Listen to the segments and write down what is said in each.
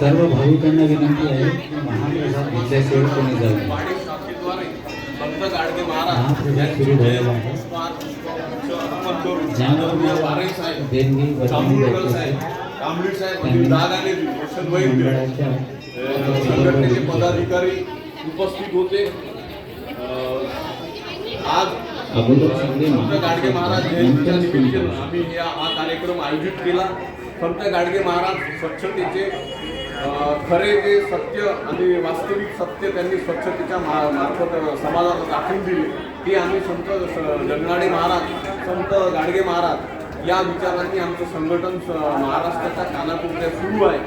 सर्व भाविकांना विनंती आहे की महाप्रसाद घेतल्याशिवाय कोणी जाऊ नये वाणी शाखेद्वारे संत गाडगे महाराज महाप्रसाद यांची सुरू झालेला आहे. अर्पण करून ज्यामुळे माननीय वारे साहेब देणगी वर्गणी जांभूळकर द्यायची साहेब असेल कांबळी साहेब त्यांनी आणि दादाने रोशन वैद्य मंडळाच्या अ, संघटनेचे पदाधिकारी उपस्थित होते अ, आज अगोदर सगळे संत गाडगे महाराज आम्ही हे कार्यक्रम आयोजित केला. संत गाडगे महाराज स्वच्छतेचे खरे जे सत्य आणि वास्तविक सत्य त्यांनी स्वच्छतेच्या मा- मार्फत समाजाला दाखवून दिले ते आम्ही संत जगनाडे महाराज संत गाडगे महाराज या विचारांनी आमचं संघटन महाराष्ट्राच्या कानाकोपऱ्यात सुरू आहे.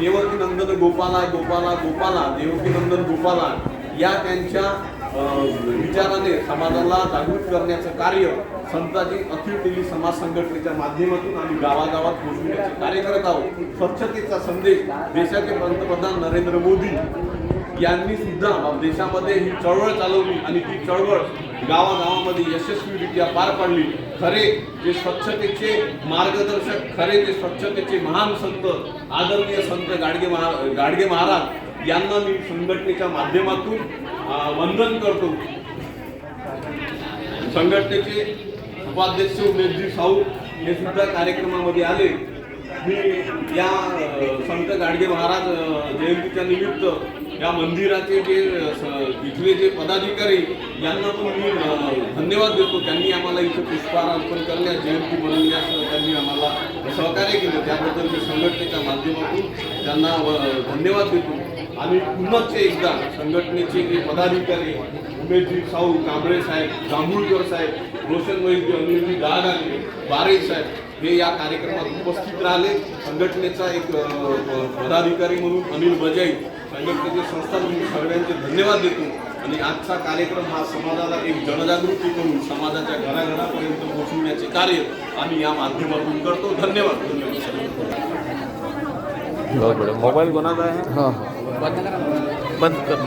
देवकी नंदन गोपाला गोपाला गोपाला देवकी नंदन गोपाला या त्यांच्या विचाराने समाजाला जागृत करण्याचं कार्य संताजी अखिल दिल्ली समाज संघटनेच्या माध्यमातून आम्ही गावागावात पोहोचविण्याचे कार्य करत आहोत. स्वच्छतेचा संदेश देशाचे पंतप्रधान नरेंद्र मोदी यांनी सुद्धा देशामध्ये ही चळवळ चालवली आणि ती चळवळ गावागावामध्ये यशस्वीरित्या पार पाडली. खरे जे स्वच्छतेचे मार्गदर्शक खरे जे स्वच्छतेचे महान संत आदरणीय संत गाडगे महा गाडगे महाराज यांना मी संघटनेच्या माध्यमातून वंदन करतो. संघटनेचे उपाध्यक्ष उमेशजी साऊ हे सुद्धा कार्यक्रमामध्ये आले. मी या संत गाडगे महाराज जयंतीच्या निमित्त या मंदिराचे जे स- इथले जे पदाधिकारी यांना पण मी धन्यवाद देतो. त्यांनी आम्हाला इथं पुष्पहार अर्पण करण्यास जयंती बनवण्यास त्यांनी आम्हाला सहकार्य केलं. त्याबद्दल मी संघटनेच्या माध्यमातून त्यांना व- धन्यवाद देतो. आणि पुन्हाच एकदा संघटनेचे जे पदाधिकारी उमेशजी साऊ कांबळे साहेब जांभूळकर साहेब रोशन वैद्य अनिलजी दादाने बारे साहेब हे या कार्यक्रमात उपस्थित राहिले. संघटनेचा एक पदाधिकारी म्हणून अनिल बजाई संघटनेचे संस्थान म्हणून सगळ्यांचे धन्यवाद देतो. आणि आजचा कार्यक्रम हा समाजाला एक जनजागृती करून समाजाच्या घराघरापर्यंत पोहोचवण्याचे कार्य आम्ही या माध्यमातून करतो. धन्यवाद. धन्यवाद. मोबाईल कोणाचा आहे? बंद कर